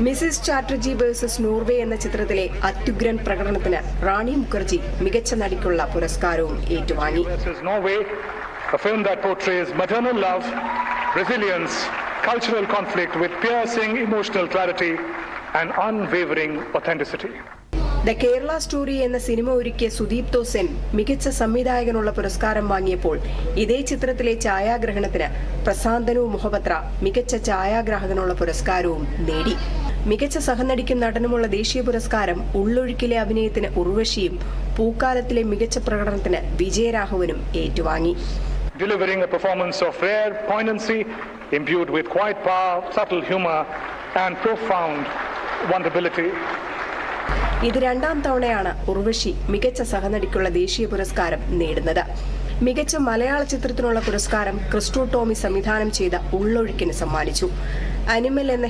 Mrs Chatterjee versus Norway എന്ന ചിത്രത്തിലെ അത്യുഗ്രൻ പ്രകടനത്തിന് റാണി മുഖർജി മികച്ച നടിക്കുള്ള പുരസ്കാരവും ഏറ്റുവാങ്ങി cultural conflict with piercing emotional clarity and unwavering authenticity. The Kerala story എന്ന സിനിമ ഒരുക്കിയ സുദീപ് തോസെൻ മികച്ച സംവിധായകനുള്ള പുരസ്കാരം വാങ്ങിയപ്പോൾ ഇതേ ചിത്രത്തിലെ ഛായാഗ്രഹണത്തിന് പ്രശാന്തനു മുഹപത്ര മികച്ച ഛായാഗ്രാഹകനുള്ള പുരസ്കാരവും നേടി മികച്ച സഹനടിക്കും നടനുമുള്ള ദേശീയ പുരസ്കാരം ഉള്ളൊഴുക്കിലെ അഭിനയത്തിന് ഉർവശിയും പൂക്കാലത്തിലെ മികച്ച പ്രകടനത്തിന് വിജയരാഘവനും ഏറ്റുവാങ്ങി delivering a performance of rare poignancy, imbued with quiet power, subtle humor, and profound vulnerability. ഇത് രണ്ടാം തവണയാണ് ഉർവശി മികച്ച സഹനടിക്കുള്ള ദേശീയ പുരസ്കാരം നേടുന്നത്. മികച്ച മലയാള ചിത്രത്തിനുള്ള പുരസ്കാരം ക്രിസ്റ്റു ടോമി സംവിധാനം ചെയ്ത ഉള്ളൊഴുക്കിന് സമ്മാനിച്ചു. അനിമൽ എന്ന